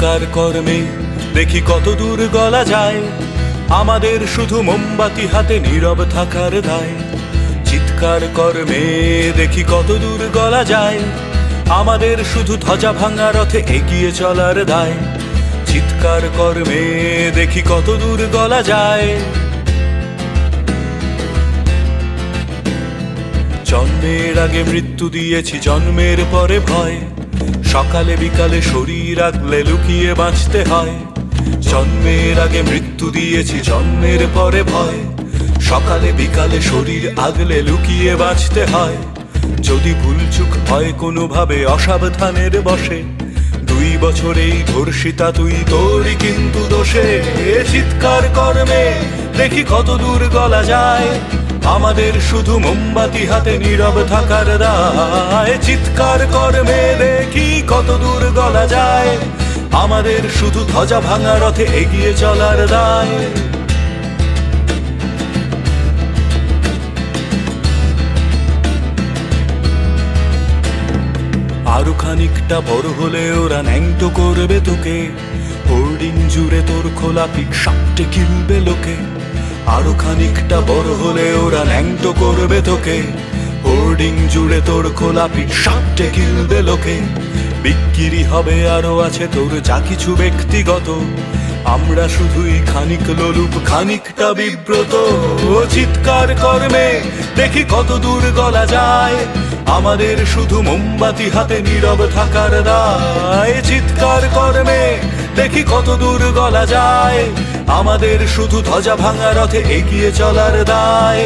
চিৎকার কর্মে দেখি কত দূর গলা যায়। আমাদের শুধু মোমবাতি হাতে নীরব থাকার দায়। চিৎকার কর্মে দেখি কত দূর গলা যায়। আমাদের শুধু ধ্বজা ভাঙা রথে এগিয়ে চলার দায়। চিৎকার কর্মে দেখি কত দূর গলা যায়। জন্মের আগে মৃত্যু দিয়েছি, জন্মের পরে ভয়। সকালে বিকালে শরীর আগলে লুকিয়ে বাঁচতে হয়। জন্মের আগে মৃত্যু দিয়েছি, জন্মের পরে ভয়। সকালে বিকালে শরীর আগলে লুকিয়ে বাঁচতে হয়। যদি ভুলচুক হয় কোনোভাবে অসাবধানের বসে দুই বছরেই ধর্ষিতা তুই, তোরই কিন্তু দোষে। চিৎকার কর্মে, দেখি কত দূর গলা যায়। আমাদের শুধু মোমবাতি হাতে নীরব থাকার দায় চিৎকার কর কর্মে দেখি কত দূর গলা যায়। আমাদের শুধু ধ্বজা ভাঙা রথে এগিয়ে চলার দায় আরও খানিকটা বড় হলে ওরা ন্যাংটো করবে তোকে। হোর্ডিং জুড়ে তোর খোলা পিক সাপটে কিনবে লোকে। আরও খানিকটা বড় হলে ওরা ন্যাংটো করবে তোকে। হোর্ডিং জুড়ে তোর খোলা পিক সাপটে কিনবে লোকে। বিক্রি হবে আরও আছে তোর যা কিছু ব্যক্তিগত। আমরা শুধুই খানিক লোলুপ, খানিকটা বিব্রত। চিৎকার কর্মে, দেখি কত দূর গলা যায়। আমাদের শুধু মোমবাতি হাতে নীরব থাকার দায়। চিৎকার কর্মে দেখি কত দূর গলা যায়। আমাদের শুধু ধ্বজা ভাঙা রথে এগিয়ে চলার দায়।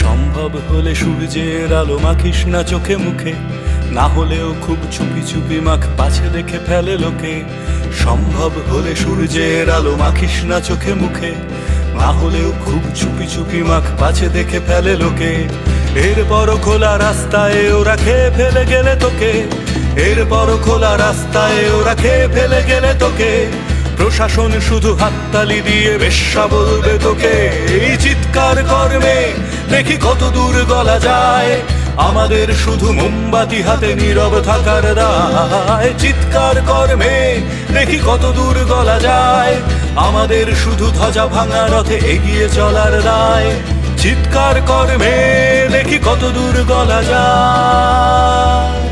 সম্ভব হলে সূর্যের আলো মাখিস না চোখে মুখে। না হলেও খুব চুপি চুপি মাখ পাছে দেখে ফেলে লোকে। সম্ভব হলে সূর্যের আলো মাখিস না চোখে মুখে। না হলেও খুব চুপি চুপি মাখ পাছে দেখে ফেলে লোকে। এর এরপর খোলা রাস্তায় ওরা খেয়ে ফেলে গেলে তোকে। এর এরপর খোলা রাস্তায় ওরা খেয়ে ফেলে গেলে তোকে। প্রশাসন শুধু হাততালি দিয়ে বেশ্যা বলবে তোকে। এই চিৎকার কর্মে দেখি কত দূর গলা যায়। আমাদের শুধু মোমবাতি হাতে নীরব থাকার দায় চিৎকার কর্মে দেখি কত দূর গলা যায়। আমাদের শুধু ধ্বজা ভাঙা রথে এগিয়ে চলার রায়। চিৎকার কর্মে দেখি কত দূর গলা যায়।